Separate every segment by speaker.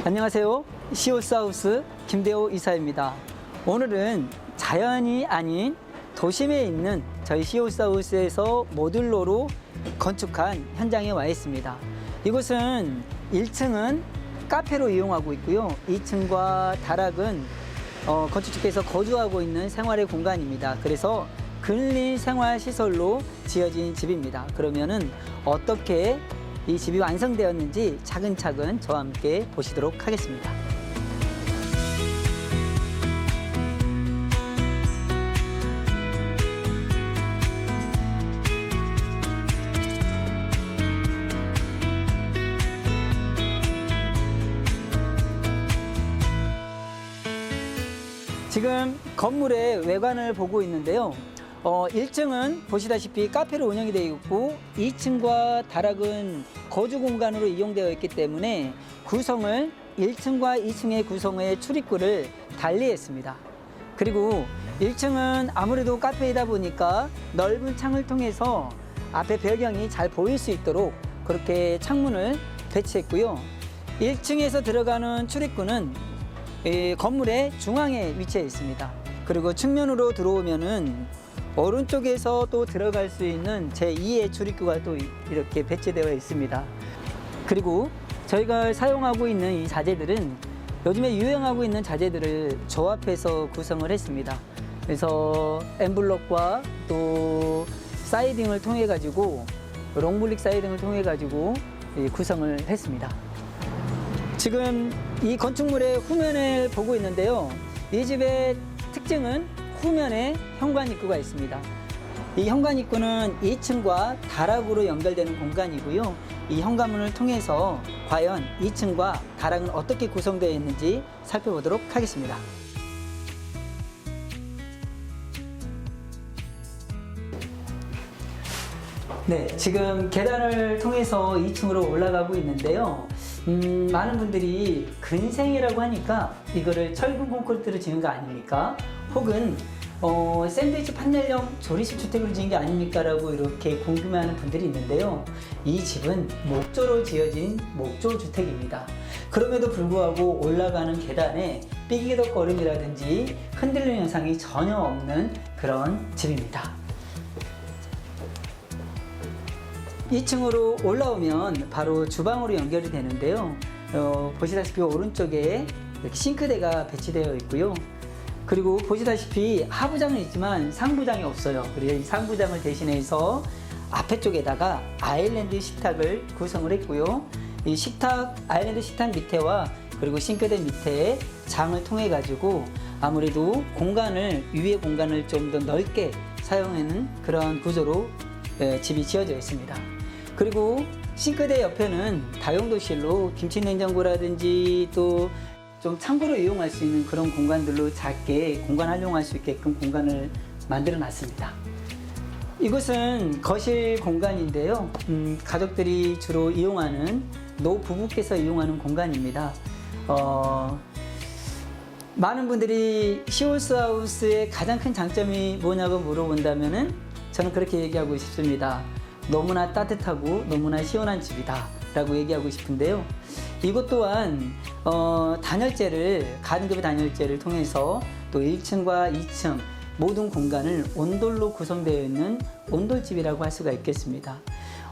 Speaker 1: 안녕하세요. 시오스하우스 김대호 이사입니다. 오늘은 자연이 아닌 도심에 있는 저희 시오스하우스에서 모듈로로 건축한 현장에 와 있습니다. 이곳은 1층은 카페로 이용하고 있고요. 2층과 다락은 어, 건축주께서 거주하고 있는 생활의 공간입니다. 그래서 근린 생활 시설로 지어진 집입니다. 그러면은 어떻게 이 집이 완성되었는지 차근차근 저와 함께 보시도록 하겠습니다. 지금 건물의 외관을 보고 있는데요. 어, 1층은 보시다시피 카페로 운영이 되어 있고 2층과 다락은 거주 공간으로 이용되어 있기 때문에 구성을 1층과 2층의 구성의 출입구를 달리했습니다. 그리고 1층은 아무래도 카페이다 보니까 넓은 창을 통해서 앞에 배경이 잘 보일 수 있도록 그렇게 창문을 배치했고요. 1층에서 들어가는 출입구는 이 건물의 중앙에 위치해 있습니다. 그리고 측면으로 들어오면은 오른쪽에서 또 들어갈 수 있는 제2의 출입구가 또 이렇게 배치되어 있습니다. 그리고 저희가 사용하고 있는 이 자재들은 요즘에 유행하고 있는 자재들을 조합해서 구성을 했습니다. 그래서 엠블럭과 또 사이딩을 통해 가지고 롱블릭 사이딩을 통해 가지고 구성을 했습니다. 지금 이 건축물의 후면을 보고 있는데요. 이 집의 특징은 후면에 현관 입구가 있습니다. 이 현관 입구는 2층과 다락으로 연결되는 공간이고요. 이 현관문을 통해서 과연 2층과 다락은 어떻게 구성되어 있는지 살펴보도록 하겠습니다. 네, 지금 계단을 통해서 2층으로 올라가고 있는데요. 음, 많은 분들이 근생이라고 하니까 이거를 철근 콘크리트로 지은 거 아닙니까? 혹은 어, 샌드위치 판넬형 조리식 주택으로 지은 게 아닙니까? 라고 이렇게 궁금해하는 분들이 있는데요. 이 집은 목조로 지어진 목조 주택입니다. 그럼에도 불구하고 올라가는 계단에 삐기덕거림이라든지 흔들리는 현상이 전혀 없는 그런 집입니다. 2층으로 올라오면 바로 주방으로 연결이 되는데요. 어, 보시다시피 오른쪽에 싱크대가 배치되어 있고요. 그리고 보시다시피 하부장은 있지만 상부장이 없어요. 그래서 이 상부장을 대신해서 앞에 쪽에다가 아일랜드 식탁을 구성을 했고요. 이 식탁, 아일랜드 식탁 밑에와 그리고 싱크대 밑에 장을 통해 가지고 아무래도 공간을, 위의 공간을 좀 더 넓게 사용하는 그런 구조로 예, 집이 지어져 있습니다. 그리고 싱크대 옆에는 다용도실로 김치냉장고라든지 또 좀 창고로 이용할 수 있는 그런 공간들로 작게 공간 활용할 수 있게끔 공간을 만들어 놨습니다. 이곳은 거실 공간인데요. 음, 가족들이 주로 이용하는 노 부부께서 이용하는 공간입니다. 어, 많은 분들이 시올스 하우스의 가장 큰 장점이 뭐냐고 물어본다면은 저는 그렇게 얘기하고 싶습니다. 너무나 따뜻하고 너무나 시원한 집이다. 라고 얘기하고 싶은데요. 이것 또한, 어, 단열재를, 가등급의 단열재를 통해서 또 1층과 2층 모든 공간을 온돌로 구성되어 있는 온돌집이라고 할 수가 있겠습니다.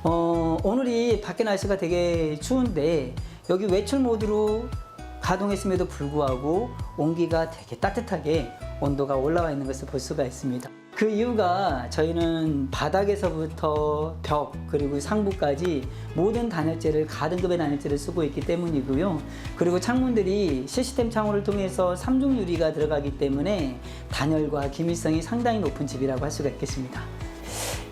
Speaker 1: 어, 오늘이 밖에 날씨가 되게 추운데 여기 외출 모드로 가동했음에도 불구하고 온기가 되게 따뜻하게 온도가 올라와 있는 것을 볼 수가 있습니다. 그 이유가 저희는 바닥에서부터 벽 그리고 상부까지 모든 단열재를 가등급의 단열재를 쓰고 있기 때문이고요. 그리고 창문들이 시스템 창호를 통해서 삼중 유리가 들어가기 때문에 단열과 기밀성이 상당히 높은 집이라고 할 수가 있겠습니다.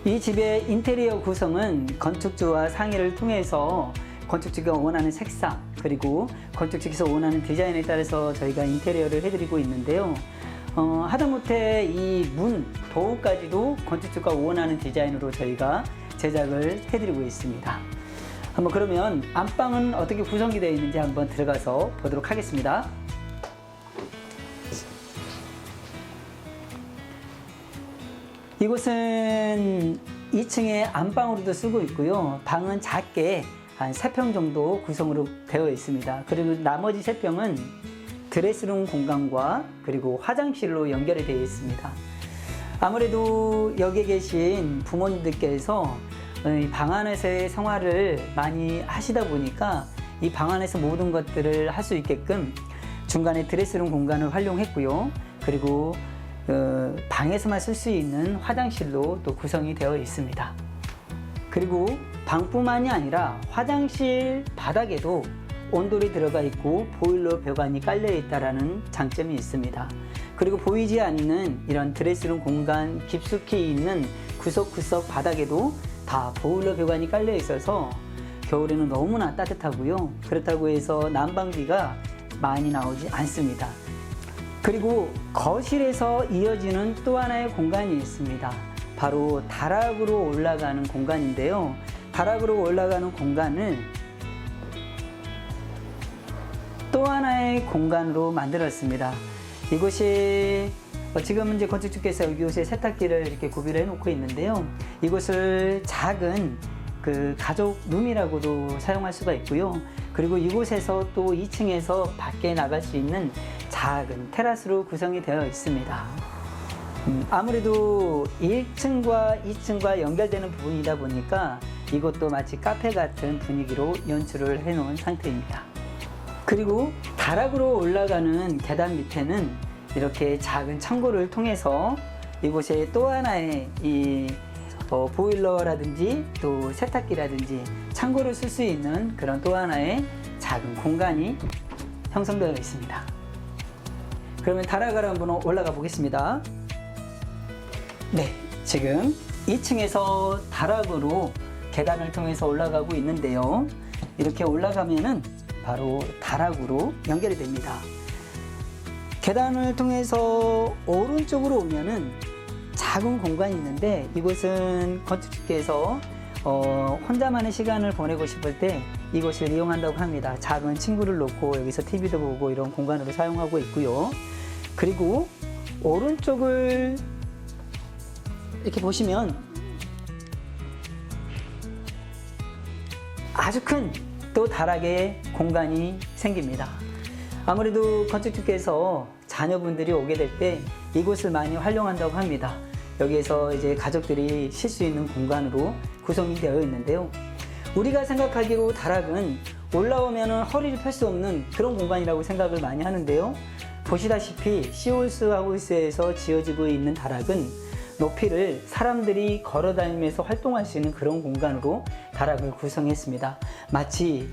Speaker 1: 이 집의 인테리어 구성은 건축주와 상의를 통해서 건축주가 원하는 색상 그리고 건축주께서 원하는 디자인에 따라서 저희가 인테리어를 해드리고 있는데요. 어, 하다못해 이 문, 도우까지도 건축주가 원하는 디자인으로 저희가 제작을 해드리고 있습니다. 한번 그러면 안방은 어떻게 구성이 되어 있는지 한번 들어가서 보도록 하겠습니다. 이곳은 2층에 안방으로도 쓰고 있고요. 방은 작게 한세평 정도 구성으로 되어 있습니다. 그리고 나머지 세 평은 드레스룸 공간과 그리고 화장실로 연결이 되어 있습니다. 아무래도 여기 계신 부모님들께서 이방 안에서의 생활을 많이 하시다 보니까 이 방 안에서 모든 것들을 할 수 있게끔 중간에 드레스룸 공간을 활용했고요. 그리고 어, 방에서만 쓸 수 있는 화장실로 또 구성이 되어 있습니다. 그리고 방뿐만이 아니라 화장실 바닥에도 온돌이 들어가 있고 보일러 배관이 깔려 있다라는 장점이 있습니다. 그리고 보이지 않는 이런 드레스룸 공간 깊숙이 있는 구석구석 바닥에도 다 보일러 배관이 깔려 있어서 겨울에는 너무나 따뜻하고요. 그렇다고 해서 난방비가 많이 나오지 않습니다. 그리고 거실에서 이어지는 또 하나의 공간이 있습니다. 바로 다락으로 올라가는 공간인데요. 다락으로 올라가는 공간을 또 하나의 공간으로 만들었습니다. 이곳이 어, 지금 이제 건축주께서 이곳에 세탁기를 이렇게 구비를 해놓고 있는데요. 이곳을 작은 그 가족 룸이라고도 사용할 수가 있고요. 그리고 이곳에서 또 2층에서 밖에 나갈 수 있는 작은 테라스로 구성이 되어 있습니다. 음, 아무래도 1층과 2층과 연결되는 부분이다 보니까 이것도 마치 카페 같은 분위기로 연출을 해 놓은 상태입니다. 그리고 다락으로 올라가는 계단 밑에는 이렇게 작은 창고를 통해서 이곳에 또 하나의 이 어, 보일러라든지 또 세탁기라든지 창고를 쓸 수 있는 그런 또 하나의 작은 공간이 형성되어 있습니다. 그러면 다락을 한번 올라가 보겠습니다. 네, 지금 2층에서 다락으로 계단을 통해서 올라가고 있는데요. 이렇게 올라가면은 바로 다락으로 연결이 됩니다. 계단을 통해서 오른쪽으로 오면은 작은 공간이 있는데 이곳은 건축주께서 어, 혼자만의 시간을 보내고 싶을 때 이곳을 이용한다고 합니다. 작은 친구를 놓고 여기서 TV도 보고 이런 공간으로 사용하고 있고요. 그리고 오른쪽을 이렇게 보시면 아주 큰 또 다락의 공간이 생깁니다. 아무래도 건축주께서 자녀분들이 오게 될 때 이곳을 많이 활용한다고 합니다. 여기에서 이제 가족들이 쉴 수 있는 공간으로 구성이 되어 있는데요. 우리가 생각하기로 다락은 올라오면 허리를 펼 수 없는 그런 공간이라고 생각을 많이 하는데요. 보시다시피 시올스 하우스에서 지어지고 있는 다락은 높이를 사람들이 걸어 다니면서 활동할 수 있는 그런 공간으로 다락을 구성했습니다. 마치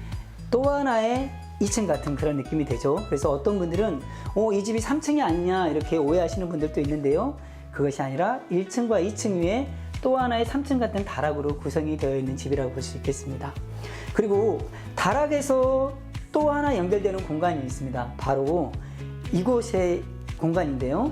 Speaker 1: 또 하나의 2층 같은 그런 느낌이 되죠. 그래서 어떤 분들은 어, 이 집이 3층이 아니냐 이렇게 오해하시는 분들도 있는데요. 그것이 아니라 1층과 2층 위에 또 하나의 3층 같은 다락으로 구성이 되어 있는 집이라고 볼 수 있겠습니다. 그리고 다락에서 또 하나 연결되는 공간이 있습니다. 바로 이곳의 공간인데요.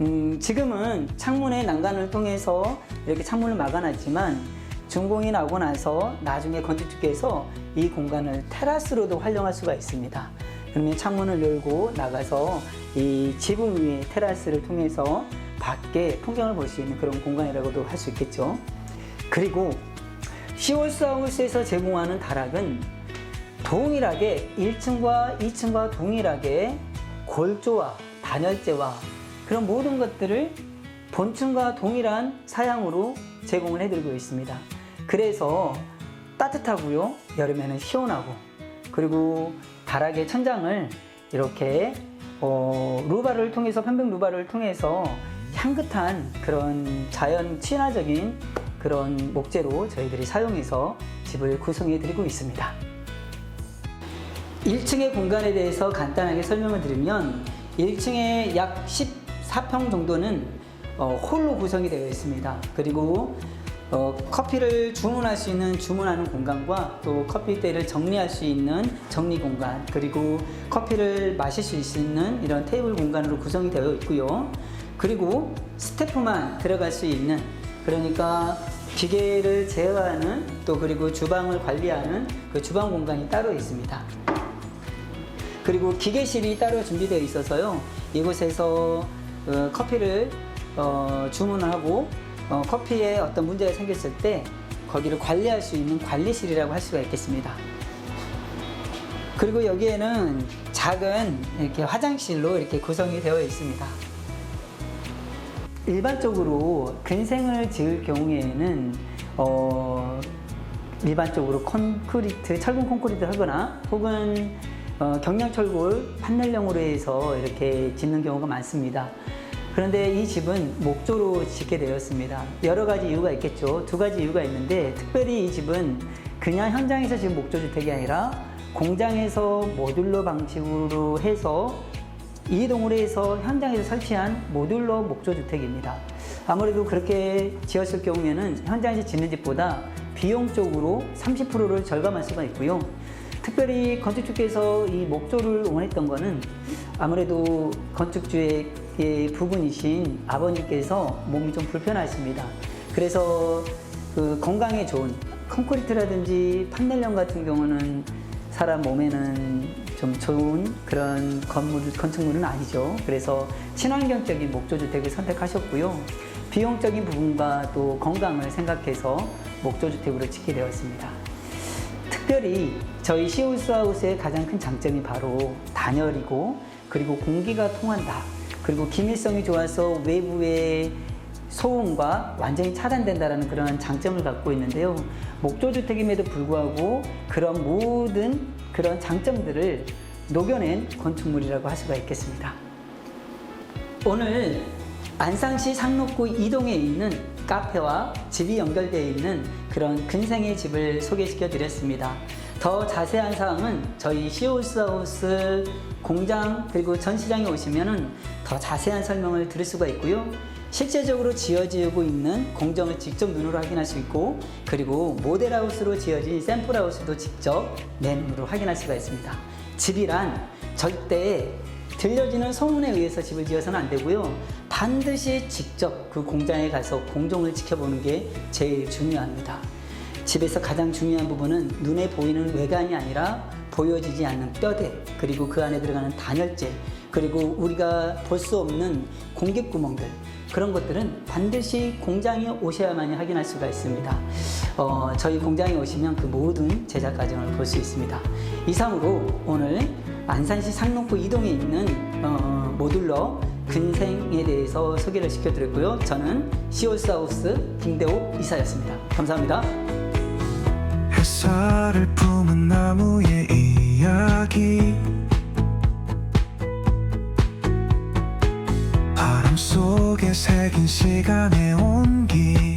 Speaker 1: 음, 지금은 창문의 난간을 통해서 이렇게 창문을 막아놨지만 준공이 나고 나서 나중에 건축주께서 이 공간을 테라스로도 활용할 수가 있습니다. 그러면 창문을 열고 나가서 이 지붕 위에 테라스를 통해서 밖에 풍경을 볼 수 있는 그런 공간이라고도 할 수 있겠죠. 그리고 시월스 하우스에서 제공하는 다락은 동일하게 1층과 2층과 동일하게 골조와 단열재와 그런 모든 것들을 본층과 동일한 사양으로 제공을 해드리고 있습니다. 그래서 따뜻하고요. 여름에는 시원하고 그리고 다락의 천장을 이렇게 어, 루바를 통해서 편백 루바를 통해서 향긋한 그런 자연 친화적인 그런 목재로 저희들이 사용해서 집을 구성해 드리고 있습니다. 1층의 공간에 대해서 간단하게 설명을 드리면 1층에 약 14평 정도는 어, 홀로 구성이 되어 있습니다. 그리고 어, 커피를 주문할 수 있는 주문하는 공간과 또 커피대를 정리할 수 있는 정리 공간 그리고 커피를 마실 수 있는 이런 테이블 공간으로 구성이 되어 있고요. 그리고 스태프만 들어갈 수 있는 그러니까 기계를 제어하는 또 그리고 주방을 관리하는 그 주방 공간이 따로 있습니다. 그리고 기계실이 따로 준비되어 있어서요. 이곳에서 어, 커피를 어, 주문을 하고 어, 커피에 어떤 문제가 생겼을 때 거기를 관리할 수 있는 관리실이라고 할 수가 있겠습니다. 그리고 여기에는 작은 이렇게 화장실로 이렇게 구성이 되어 있습니다. 일반적으로 근생을 지을 경우에는 어, 일반적으로 콘크리트, 철근 콘크리트 하거나 혹은 어, 경량철골 판넬형으로 해서 이렇게 짓는 경우가 많습니다. 그런데 이 집은 목조로 짓게 되었습니다. 여러 가지 이유가 있겠죠. 두 가지 이유가 있는데 특별히 이 집은 그냥 현장에서 지은 목조 주택이 아니라 공장에서 모듈러 방식으로 해서 이동을 해서 현장에서 설치한 모듈러 목조 주택입니다. 아무래도 그렇게 지었을 경우에는 현장에서 짓는 집보다 비용적으로 30%를 절감할 수가 있고요. 특별히 건축주께서 이 목조를 원했던 거는 아무래도 건축주의 부분이신 아버님께서 몸이 좀 불편하십니다. 그래서 그 건강에 좋은 콘크리트라든지 판넬형 같은 경우는 사람 몸에는 좀 좋은 그런 건물, 건축물은 아니죠. 그래서 친환경적인 목조주택을 선택하셨고요. 비용적인 부분과 또 건강을 생각해서 목조주택으로 짓게 되었습니다. 특별히 저희 시우스하우스의 가장 큰 장점이 바로 단열이고 그리고 공기가 통한다. 그리고 기밀성이 좋아서 외부의 소음과 완전히 차단된다는 그런 장점을 갖고 있는데요. 목조주택임에도 불구하고 그런 모든 그런 장점들을 녹여낸 건축물이라고 할 수가 있겠습니다. 오늘 안산시 상록구 이동에 있는 카페와 집이 연결되어 있는 그런 근생의 집을 소개시켜 드렸습니다. 더 자세한 사항은 저희 시오스하우스 공장 그리고 전시장에 오시면은 더 자세한 설명을 들을 수가 있고요. 실제적으로 지어지고 있는 공정을 직접 눈으로 확인할 수 있고 그리고 모델하우스로 지어진 샘플하우스도 직접 내 눈으로 확인할 수가 있습니다. 집이란 절대 들려지는 소문에 의해서 집을 지어서는 안 되고요. 반드시 직접 그 공장에 가서 공정을 지켜보는 게 제일 중요합니다. 집에서 가장 중요한 부분은 눈에 보이는 외관이 아니라 보여지지 않는 뼈대, 그리고 그 안에 들어가는 단열재, 그리고 우리가 볼 수 없는 공기구멍들, 그런 것들은 반드시 공장에 오셔야만이 확인할 수가 있습니다. 어, 저희 공장에 오시면 그 모든 제작 과정을 볼 수 있습니다. 이상으로 오늘 안산시 상록구 이동에 있는 어, 모듈러 근생에 대해서 소개를 시켜드렸고요. 저는 시올스하우스 김대호 이사였습니다. 감사합니다.
Speaker 2: 이야기. 바람 속에 새긴 시간의 온기